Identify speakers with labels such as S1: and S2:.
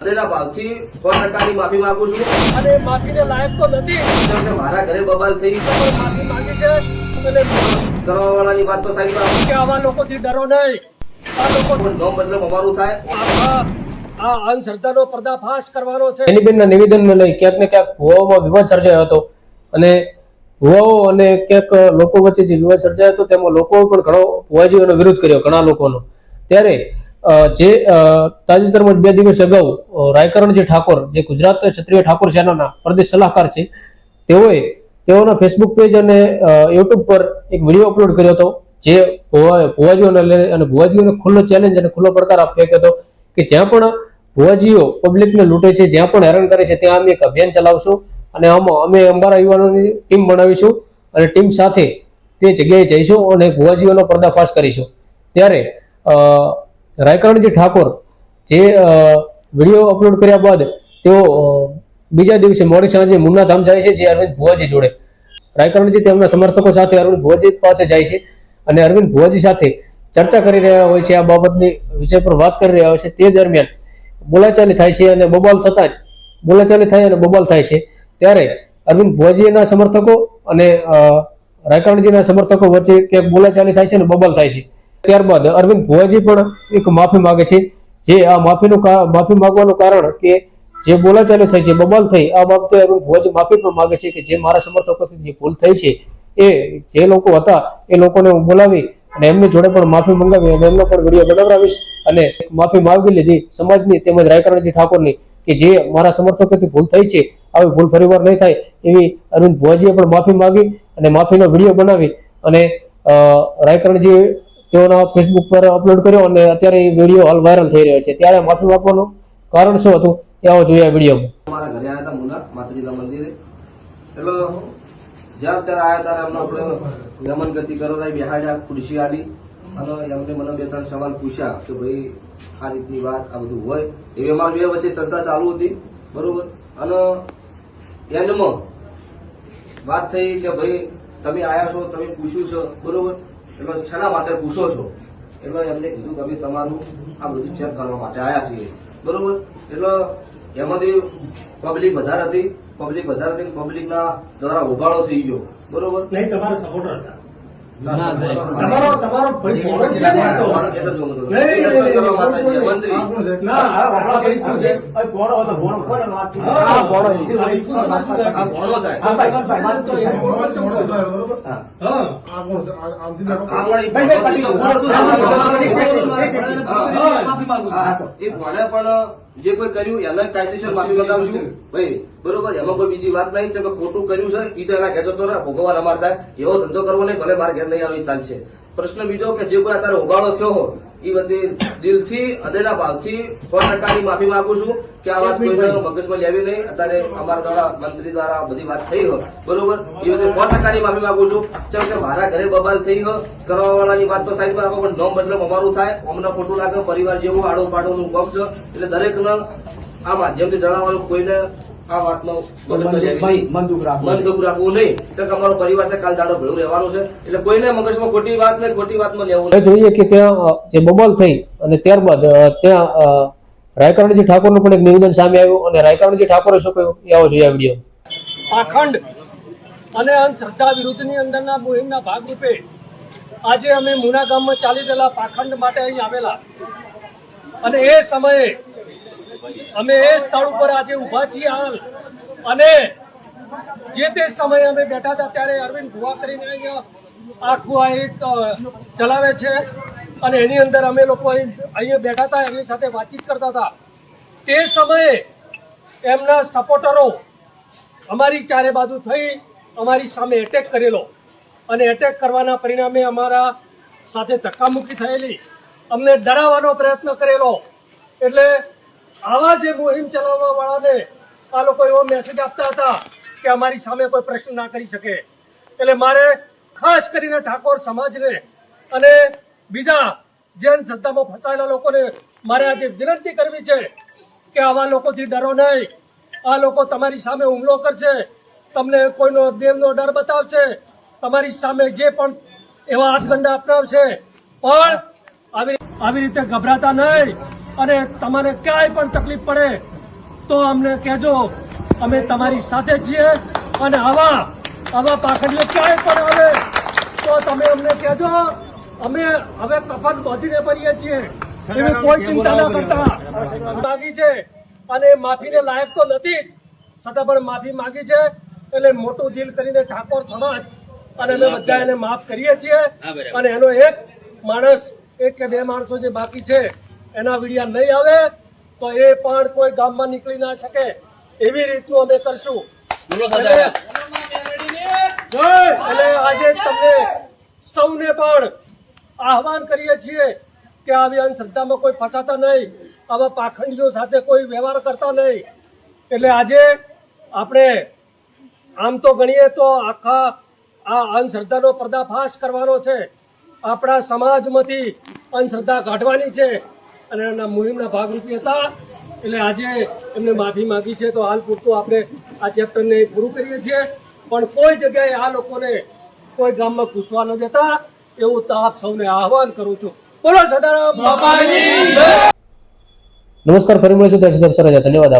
S1: તેના ભાવથી સો ટકાની માફી માંગુ છું.
S2: અને માફીને લાયક તો નથી.
S1: કેમ કે મારા ઘરે બબાલ થઈ.
S2: પણ માફી માંગી છે. અને
S1: કરવા વાળાની વાત તો સારી વાત.
S2: કે આવા લોકોથી ડરો નહીં. આ લોકો
S1: નો બદલો અમારું થાય.
S2: આ આ અંધશ્રદ્ધાનો પર્દાફાશ કરવાનો છે.
S3: બેનીબેનના નિવેદનને લઈ ક્યાંક ને ક્યાંક ભુવાઓમાં વિવાદ સર્જાયો હતો. અને ભુવાઓ અને ક્યાંક લોકો વચ્ચે જે વિવાદ સર્જાયો હતો તેમાં લોકોએ પણ ઘણો ભુવાજીઓનો વિરોધ કર્યો ઘણા લોકોનો. ત્યારે જે તાજેતરમાં બે દિવસ અગાઉ રાયકરણજી ઠાકોર, જે ગુજરાત ક્ષત્રિય ઠાકોર સેનાના પ્રદેશ સલાહકાર છે, તેઓએ તેઓના ફેસબુક પેજ અને યુટ્યુબ પર એક વીડિયો અપલોડ કર્યો હતો, જે ભુવા, ભુવાજીઓને લઈને અને ભુવાજીઓને ખુલ્લો ચેલેન્જ અને ખુલ્લો પડકાર આપ્યો હતો, કે જ્યાં પણ ભુવાજીઓ પબ્લિકને લૂંટે છે, જ્યાં પણ હેરાન કરે છે, ત્યાં અમે એક અભિયાન ચલાવશું, અને આમાં અમે અમારા યુવાનોની ટીમ બનાવીશું, અને ટીમ સાથે તે જગ્યાએ જઈશું, અને ભુવાજીઓનો પર્દાફાશ કરીશું. ત્યારે રાયકરણજી ઠાકોર જે વીડિયો અપલોડ કર્યા બાદ તેઓ બીજા દિવસે મોડી સાંજે મુન્ના ધામ જાય છે, જે અરવિંદ ભુવાજી જોડે. રાયકરણજી તેમના સમર્થકો સાથે અરવિંદ ભુવાજી પાસે જાય છે અને અરવિંદ ભુવાજી સાથે ચર્ચા કરી રહ્યા હોય છે, આ બાબતની વિષય પર વાત કરી રહ્યા હોય છે. તે દરમિયાન બોલાચાલી થાય છે અને બબાલ થતા જ બોલાચાલી થાય અને બબાલ થાય છે. ત્યારે અરવિંદ ભુવાજીના સમર્થકો અને રાયકરણજીના સમર્થકો વચ્ચે ક્યાંક બોલાચાલી થાય છે અને બબાલ થાય છે. ત્યારબાદ અરવિંદ ભુવાજી પણ એક માફી માંગે છે. જે આ માફીનું માફી માંગવાનું કારણ કે જે બોલાચાલી થઈ છે, બબાલ થઈ, આ બાબતે અરવિંદ ભુવાજી માફી પણ માંગે છે કે જે મારા સમર્થકોથી જે ભૂલ થઈ છે, એ જે લોકો હતા, એ લોકોને હું બોલાવી અને એમની જોડે પણ માફી મંગાવી અને એમનો પણ વીડિયો બનાવડાવીશ અને માફી માંગી લીધી સમાજની તેમજ રાયકરણજી ઠાકોરની કે જે મારા સમર્થકોથી ભૂલ થઈ છે, આવી ભૂલ ફરીવાર નહીં થાય એવી અરવિંદ ભુવાજીએ પણ માફી માંગી અને માફીનો વીડિયો બનાવી અને રાયકરણજી તેઓના ફેસબુક પર અપલોડ કર્યો અને અત્યારે એ વીડિયો હાલ વાયરલ થઈ રહ્યો છે. ત્યારે માફી માંગવાનું કારણ શું હતું એ આવો જોઈએ વિડીયોમાં
S1: અમારા ઘરે આવ્યા હતા મુના માતાજીના મંદિરે. એટલે જ્યાં ત્યારે આવ્યા ત્યારે એમને આપણે નમન ગતિ કરાવી બેહાડ્યા, ખુરશી આલી. અને એમને મને બે ત્રણ સવાલ પૂછ્યા કે ભાઈ, આ રીતની વાત, આ બધું હોય. એવી અમારી બે વચ્ચે ચર્ચા ચાલુ હતી, બરોબર? અને એન્ડમાં વાત થઈ કે ભાઈ, તમે આયા છો, તમે પૂછ્યું છે, બરોબર? એટલે શેના માટે પૂછો છો? એટલે એમને કીધું કે અમે તમારું આ બધું ચેક કરવા માટે આવ્યા છીએ. બરોબર? એટલે એમાંથી પબ્લિક વધારે હતી પબ્લિક વધારે હતી પબ્લિકના દ્વારા ઉભાળો થઈ ગયો. બરોબર?
S2: નહીં, તમારા સપોર્ટર હતા. તમારો તમારો ભાઈ મોડો છે ને એ તો.
S1: એટલે જ હું કહું.
S2: નહીં, નહીં, નહીં,
S1: કરવા માતાજી, મંત્રી
S2: ના આ આપણા ભાઈ શું છે?
S1: હા, ભણો
S2: આ
S1: થાય. હા.
S2: હા.
S1: આ પણ એ પતિ તો હા, એ ભણે પણ જે કોઈ કર્યું એને કાયદેસર માફી મંગાવશું ભાઈ બરોબર એમાં કોઈ બીજી વાત નહીં કે ખોટું કર્યું છે ઈ તો એના ઘેર જતો રહે ભોગવવા અમાર થાય. એવો ધંધો કરવો નહીં ભલે મારા ઘેર નહીં આવે ચાલશે પ્રશ્ન બીજો કે જે કોઈ અત્યારે ઉગાડો થયો એ બધી દિલથી હૃદયના ભાવથી સો ટકાની માફી માંગુ છું કે આ વાત કોઈને મગજમાં લેવી નહીં. અત્યારે અમારા દ્વારા મંત્રી દ્વારા બધી વાત થઈ હોય. બરોબર? એ બધી સો ટકાની માફી માંગુ છું. કેમ કે મારા ઘરે બબાલ થઈ હોય કરવા વાળાની વાત તો સારી રાખો પણ નો બદલો અમારું થાય. અમને ખોટું લાગે પરિવાર જેવું આડો પાડોનું કામ છે. એટલે દરેકને આ માધ્યમથી જણાવવાનું કોઈને આ વાતનો મન દુઃખ રાખવું નહીં. તો કે અમારો પરિવાર છે કાલ દાડો ભેળું રહેવાનું છે. એટલે કોઈને મગજમાં ખોટી વાત નહીં ખોટી વાતમાં લેવું નહીં.
S3: જોઈએ કે ત્યાં જે બબલ થઈ અને ત્યારબાદ ત્યાં રાયકરણજી ઠાકોરનું પણ એક નિવેદન સામે આવ્યું અને રાયકરણજી ઠાકોરે શું કહ્યું? એ આવો જોઈએ આ વીડિયો.
S2: પાખંડ અને અંધશ્રદ્ધા વિરુદ્ધની અંદરના મુહિમના ભાગરૂપે આજે અમે મુના ગામમાં ચાલી રહેલા પાખંડ માટે અહીં આવેલા. અને એ સમયે અમે એ સ્થળ ઉપર આજે ઊભા છીએ હાલ. અને જે તે સમયે અમે બેઠા હતા ત્યારે અરવિંદ ભુવા કરીને અહીંયા આખું આ એક ચલાવે છે. અને એની અંદર અમે લોકો અહીં, અહીંયા બેઠા હતા, એમની સાથે વાતચીત કરતા હતા. તે સમયે એમના સપોર્ટરો અમારી ચારે બાજુ થઈ અમારી સામે એટેક કરેલો. અને એટેક કરવાના પરિણામે અમારા સાથે ધક્કામુક્કી થયેલી. અમને ડરાવવાનો પ્રયત્ન કરેલો. એટલે આવા જે મુહિમ ચલાવવા વાળાને આ લોકો એવો મેસેજ આપતા હતા કે અમારી સામે કોઈ પ્રશ્ન ના કરી શકે. એટલે મારે ખાસ કરીને ઠાકોર સમાજને અને બીજા જૈન શ્રદ્ધામાં ફસાયેલા લોકોને મારે આજે વિનંતી કરવી છે કે આવા લોકોથી ડરો નહીં. આ લોકો તમારી સામે હુમલો કરશે. તમને કોઈનો દેવનો ડર બતાવશે. તમારી સામે જે પણ એવા હાથગંડા અપનાવશે. પણ આવી આવી રીતે ગભરાતા નહીં. અને તમારે ક્યાંય પણ તકલીફ પડે તો અમને કહેજો. અમે તમારી સાથે છીએ અને આવા આવા પાખડીઓ ક્યાંય પણ આવે તો તમે અમને કહેજો. અમે હવે કફન બાંધીને ભરીએ છીએ. એવી કોઈ ચિંતા ના કરતા. માગી છે અને માફીને લાયક તો નથી. છતાં પણ માફી માગી છે. એટલે મોટું દિલ કરીને ઠાકોર સમાજ અને અમે બધા એને માફ કરીએ છીએ. અને એનો એક માણસ એક કે બે માણસો જે બાકી છે એના વિડિયા નહીં આવે તો એ પણ કોઈ ગામમાં નીકળી ના શકે. એવી રીતનું અમે કરશું. એટલે આજે તમને સૌને પણ આહવાન કરીએ છીએ કે આવી અંધશ્રદ્ધામાં કોઈ ફસાતા નહીં આવા પાખંડીઓ સાથે કોઈ વ્યવહાર કરતા નહીં. એટલે આજે આપણે આમ તો ગણીએ તો આખા આ અંધશ્રદ્ધાનો પર્દાફાશ કરવાનો છે. આપણા સમાજમાંથી અંધશ્રદ્ધા કાઢવાની છે. અને એના મુહિમના ભાગરૂપી હતા. એટલે આજે એમને માફી માંગી છે. તો હાલ પૂરતું આપણે આ ચેપ્ટરને પૂરું કરીએ છીએ. પણ કોઈ જગ્યાએ આ લોકોને કોઈ ગામમાં ઘૂસવા ન દેતા. એવું તો આપ સૌને આહવાન કરું છું. બોલો સદારામ
S3: નમસ્કાર, ફરી મળીશું. ધન્યવાદ.